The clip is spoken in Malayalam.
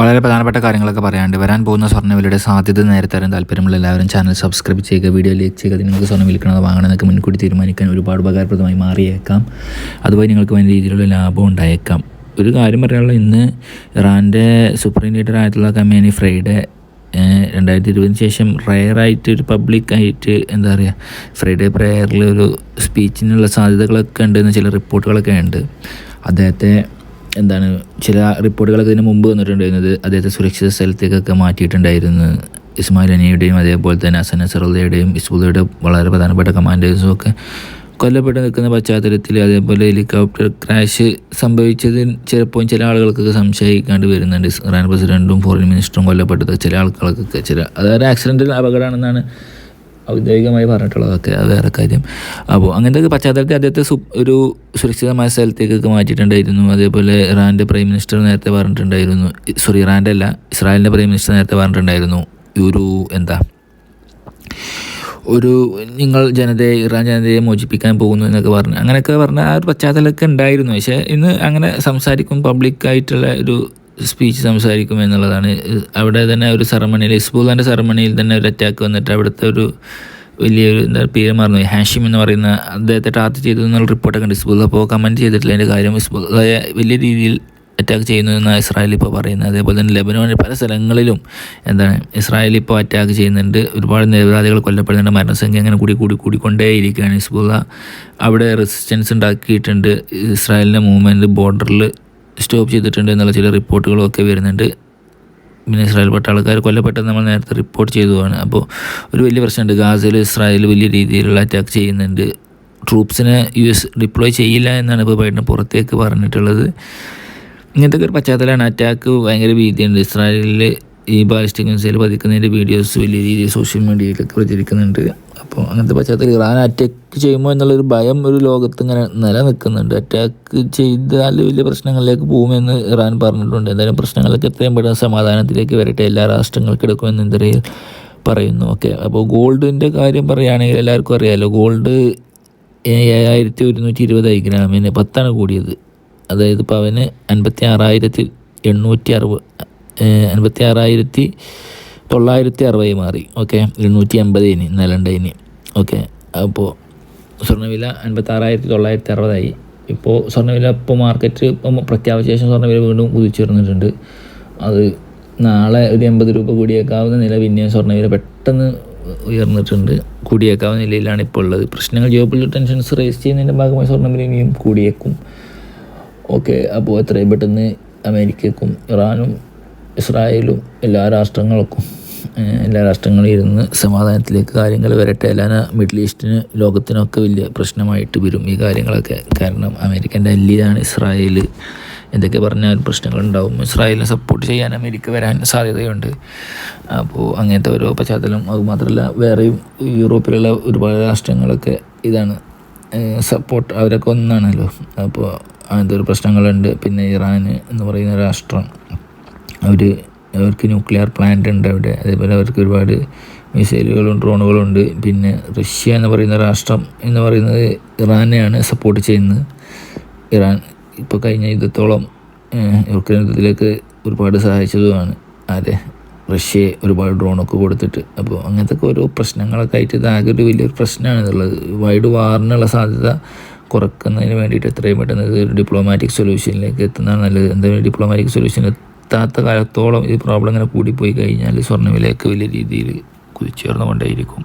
വളരെ പ്രധാനപ്പെട്ട കാര്യങ്ങളൊക്കെ പറയാണ്ട് വരാൻ പോകുന്ന സ്വർണവിലയുടെ സാധ്യത നേരത്തെ അറിയാൻ താല്പര്യമുള്ള എല്ലാവരും ചാനൽ സബ്സ്ക്രൈബ് ചെയ്യുക. വീഡിയോ ലൈക്ക് ചെയ്യുക. നിങ്ങൾക്ക് സ്വർണം വിൽക്കണത് വാങ്ങണമെന്നൊക്കെ മുൻകൂട്ടി തീരുമാനിക്കാൻ ഒരുപാട് ഉപകാരപ്രദമായി മാറിയേക്കാം. അതുവഴി നിങ്ങൾക്ക് വലിയ രീതിയിലുള്ള ലാഭം ഉണ്ടായേക്കാം. ഒരു കാര്യം പറയാനുള്ള ഇന്ന് ഇറാന്റെ സുപ്രീം ലീഡർ ആയിട്ടുള്ള കമ്മ്യാനി ഫ്രൈഡേ രണ്ടായിരത്തി ഇരുപതിന് ശേഷം റയറായിട്ട് ഒരു പബ്ലിക്കായിട്ട് എന്താ പറയുക ഫ്രൈഡേ പ്രയറിൽ ഒരു സ്പീച്ചിനുള്ള സാധ്യതകളൊക്കെ ഉണ്ടെന്ന് ചില റിപ്പോർട്ടുകളൊക്കെ ഉണ്ട്. അദ്ദേഹത്തെ എന്താണ് ചില റിപ്പോർട്ടുകളൊക്കെ ഇതിന് മുമ്പ് വന്നിട്ടുണ്ടായിരുന്നത് അദ്ദേഹത്തെ സുരക്ഷിത സ്ഥലത്തേക്കൊക്കെ മാറ്റിയിട്ടുണ്ടായിരുന്നു. ഇസ്മായിൽ അനിയുടെയും അതേപോലെ തന്നെ അസന നസറുള്ളയുടെയും ഇസ്ബുദയുടെ വളരെ പ്രധാനപ്പെട്ട കമാൻഡേഴ്സും ഒക്കെ കൊല്ലപ്പെട്ട് നിൽക്കുന്ന പശ്ചാത്തലത്തിൽ അതേപോലെ ഹെലികോപ്റ്റർ ക്രാഷ് സംഭവിച്ചതിൽ ചിലപ്പോൾ ചില ആളുകൾക്കൊക്കെ സംശയിക്കാണ്ട് വരുന്നുണ്ട്. ഇറാൻ പ്രസിഡന്റും ഫോറിൻ മിനിസ്റ്ററും കൊല്ലപ്പെട്ടത് ചില ആൾക്കാർക്കൊക്കെ ചില അതായത് ആക്സിഡന്റിൽ അപകടമാണെന്നാണ് ഔദ്യോഗികമായി പറഞ്ഞിട്ടുള്ളതൊക്കെ അത് വേറെ കാര്യം. അപ്പോൾ അങ്ങനത്തെ പശ്ചാത്തലത്തിൽ അദ്ദേഹത്തെ ഒരു സുരക്ഷിതമായ സ്ഥലത്തേക്കൊക്കെ മാറ്റിയിട്ടുണ്ടായിരുന്നു. അതേപോലെ ഇറാന്റെ പ്രൈം മിനിസ്റ്റർ നേരത്തെ പറഞ്ഞിട്ടുണ്ടായിരുന്നു. സോറി ഇറാന്റെ അല്ല ഇസ്രായേലിന്റെ പ്രൈം മിനിസ്റ്റർ നേരത്തെ പറഞ്ഞിട്ടുണ്ടായിരുന്നു. ഒരു എന്താ ഒരു നിങ്ങൾ ജനതയെ ഇറാൻ ജനതയെ മോചിപ്പിക്കാൻ പോകുന്നു എന്നൊക്കെ പറഞ്ഞു അങ്ങനെയൊക്കെ പറഞ്ഞ ആ ഒരു പശ്ചാത്തലമൊക്കെ ഉണ്ടായിരുന്നു. പക്ഷേ ഇന്ന് അങ്ങനെ സംസാരിക്കും പബ്ലിക്കായിട്ടുള്ള ഒരു സ്പീച്ച് സംസാരിക്കും എന്നുള്ളതാണ്. അവിടെ തന്നെ ഒരു സെറമണിയിൽ ഇസ്ബൂലിന്റെ സെറമണിയിൽ തന്നെ ഒരു അറ്റാക്ക് വന്നിട്ട് അവിടുത്തെ ഒരു വലിയൊരു എന്താ പേര് മറന്നു ഹാഷിം എന്ന് പറയുന്ന അദ്ദേഹത്തെ ടാർച്ച് ചെയ്തു എന്നുള്ള റിപ്പോർട്ടൊക്കെ ഉണ്ട് ഇസ്ബുല്ല അപ്പോൾ കമന്റ് ചെയ്തിട്ടില്ല അതിന്റെ കാര്യം. ഇസ്ബുല്ലയെ വലിയ രീതിയിൽ അറ്റാക്ക് ചെയ്യുന്നു എന്നാണ് ഇസ്രായേൽ ഇപ്പോൾ പറയുന്നത്. അതേപോലെ തന്നെ ലെബനോണിൽ പല സ്ഥലങ്ങളിലും എന്താണ് ഇസ്രായേൽ ഇപ്പോൾ അറ്റാക്ക് ചെയ്യുന്നുണ്ട്. ഒരുപാട് നിരപരാധികൾ കൊല്ലപ്പെടുന്നുണ്ട്. മരണസംഖ്യ അങ്ങനെ കൂടി കൂടി കൂടിക്കൊണ്ടേയിരിക്കുകയാണ് ഹിസ്ബുള്ള അവിടെ റെസിസ്റ്റൻസ് ഉണ്ടാക്കിയിട്ടുണ്ട് ഇസ്രായേലിന്റെ മൂവ്മെന്റ് ബോർഡറിൽ സ്റ്റോപ്പ് ചെയ്തിട്ടുണ്ട് എന്നുള്ള ചില റിപ്പോർട്ടുകളും ഒക്കെ വരുന്നുണ്ട്. പിന്നെ ഇസ്രായേൽ പട്ടാളക്കാർ കൊല്ലപ്പെട്ടത് നമ്മൾ നേരത്തെ റിപ്പോർട്ട് ചെയ്തതാണ്. അപ്പോൾ ഒരു വലിയ പ്രശ്നമുണ്ട്. ഗാസയിൽ ഇസ്രായേൽ വലിയ രീതിയിലുള്ള അറ്റാക്ക് ചെയ്യുന്നുണ്ട്. ട്രൂപ്സിനെ യു എസ് ഡിപ്ലോയ് ചെയ്യില്ല എന്നാണ് ഇപ്പോൾ ബൈഡൻ പുറത്തേക്ക് പറഞ്ഞിട്ടുള്ളത്. ഇങ്ങനത്തെ ഒരു പശ്ചാത്തലമാണ്. അറ്റാക്ക് ഭയങ്കര ഭീതിയുണ്ട്. ഇസ്രായേലിൽ ഈ ബാലിസ്റ്റിക് മിസൈൽ പതിക്കുന്നതിന്റെ വീഡിയോസ് വലിയ രീതിയിൽ സോഷ്യൽ മീഡിയയിലൊക്കെ പ്രചരിക്കുന്നുണ്ട്. അപ്പോൾ അങ്ങനത്തെ പശ്ചാത്തലത്തിൽ ഇറാൻ അറ്റാക്ക് ചെയ്യുമ്പോൾ എന്നുള്ളൊരു ഭയം ഒരു ലോകത്ത് ഇങ്ങനെ നിലനിൽക്കുന്നുണ്ട്. അറ്റാക്ക് ചെയ്താൽ വലിയ പ്രശ്നങ്ങളിലേക്ക് പോകുമെന്ന് ഇറാൻ പറഞ്ഞിട്ടുണ്ട്. എന്തായാലും പ്രശ്നങ്ങളൊക്കെ എത്രയും പെട്ടെന്ന് സമാധാനത്തിലേക്ക് വരട്ടെ. എല്ലാ രാഷ്ട്രങ്ങൾക്കെടുക്കുമെന്ന് എന്തരയിൽ പറയുന്നു. ഓക്കെ അപ്പോൾ ഗോൾഡിന്റെ കാര്യം പറയുകയാണെങ്കിൽ എല്ലാവർക്കും അറിയാമല്ലോ ഗോൾഡ് ഏഴായിരത്തി ഒരുന്നൂറ്റി ഇരുപതായി ഗ്രാമിന് പത്താണ് കൂടിയത്. അതായത് പവന് അൻപത്തി ആറായിരത്തി എണ്ണൂറ്റി അറുപത് അൻപത്തി ആറായിരത്തി തൊള്ളായിരത്തി അറുപത് മാറി. ഓക്കെ? എഴുന്നൂറ്റി അമ്പത് ഇനി. ഇന്നലെ ഓക്കെ? അപ്പോൾ സ്വർണവില അൻപത്തി ആറായിരത്തി തൊള്ളായിരത്തി അറുപതായി. ഇപ്പോൾ സ്വർണവില ഇപ്പോൾ മാർക്കറ്റ് പ്രഖ്യാപിച്ച ശേഷം സ്വർണവില വീണ്ടും കുതിച്ചുയർന്നിട്ടുണ്ട് അത് നാളെ ഒരു എൺപത് രൂപ കൂടിയേക്കാവുന്ന നില പിന്നെ സ്വർണവില പെട്ടെന്ന് ഉയർന്നിട്ടുണ്ട്. കൂടിയേക്കാവുന്ന നിലയിലാണ് ഇപ്പോൾ ഉള്ളത്. പ്രശ്നങ്ങൾ ജിയോ പൊളിറ്റിക്കൽ ടെൻഷൻസ് റേസ് ചെയ്യുന്നതിന്റെ ഭാഗമായി സ്വർണവില ഇനിയും കൂടിയേക്കും. ഓക്കെ? അപ്പോൾ എത്രയും പെട്ടെന്ന് അമേരിക്കക്കും ഇറാനും ഇസ്രായേലും എല്ലാ രാഷ്ട്രങ്ങൾക്കും എല്ലാ രാഷ്ട്രങ്ങളും ഇരുന്ന് സമാധാനത്തിലേക്ക് കാര്യങ്ങൾ വരട്ടെ. അല്ലാതെ മിഡിൽ ഈസ്റ്റിന് ലോകത്തിനൊക്കെ വലിയ പ്രശ്നമായിട്ട് വരും ഈ കാര്യങ്ങളൊക്കെ. കാരണം അമേരിക്കന്റെ അല്ലിയാണ് ഇസ്രായേൽ എന്തൊക്കെ പറഞ്ഞാൽ പ്രശ്നങ്ങളുണ്ടാവും. ഇസ്രായേലിനെ സപ്പോർട്ട് ചെയ്യാൻ അമേരിക്ക വരാൻ സാധ്യതയുണ്ട്. അപ്പോൾ അങ്ങനത്തെ ഓരോ പശ്ചാത്തലം. അതുമാത്രമല്ല വേറെയും യൂറോപ്പിലുള്ള ഒരുപാട് രാഷ്ട്രങ്ങളൊക്കെ ഇതാണ് സപ്പോർട്ട് അവരൊക്കെ ഒന്നാണല്ലോ. അപ്പോൾ അങ്ങനത്തെ ഒരു പ്രശ്നങ്ങളുണ്ട്. പിന്നെ ഇറാൻ എന്ന് പറയുന്ന രാഷ്ട്രം അവർ അവർക്ക് ന്യൂക്ലിയർ പ്ലാന്റ് ഉണ്ട് അവിടെ. അതേപോലെ അവർക്ക് ഒരുപാട് മിസൈലുകളും ഡ്രോണുകളും ഉണ്ട് പിന്നെ റഷ്യ എന്ന് പറയുന്ന രാഷ്ട്രം എന്ന് പറയുന്നത് ഇറാനെയാണ് സപ്പോർട്ട് ചെയ്യുന്നത്. ഇറാൻ ഇപ്പോൾ കഴിഞ്ഞ യുദ്ധത്തോളം യുക്രൈൻ യുദ്ധത്തിലേക്ക് ഒരുപാട് സഹായിച്ചതുമാണ്. ആരെ റഷ്യയെ ഒരുപാട് ഡ്രോണൊക്കെ കൊടുത്തിട്ട്. അപ്പോൾ അങ്ങനത്തെ ഓരോ പ്രശ്നങ്ങളൊക്കെ ആയിട്ട് ഇതാകെ ഒരു വലിയൊരു പ്രശ്നമാണ് ഇതുള്ളത് വൈഡ് വാറിനുള്ള സാധ്യത കുറക്കുന്നതിന് വേണ്ടിയിട്ട് എത്രയും പെട്ടെന്ന് ഒരു ഡിപ്ലോമാറ്റിക് സൊല്യൂഷനിലേക്ക് എത്തുന്നതാണ് നല്ലത്. എന്തായാലും ഡിപ്ലോമാറ്റിക് സൊല്യൂഷൻ എത്താത്ത കാലത്തോളം ഈ പ്രോബ്ലം ഇങ്ങനെ കൂടിപ്പോയി കഴിഞ്ഞാൽ സ്വർണവിലയൊക്കെ വലിയ രീതിയിൽ കുതിച്ചുയർന്നുകൊണ്ടേയിരിക്കും.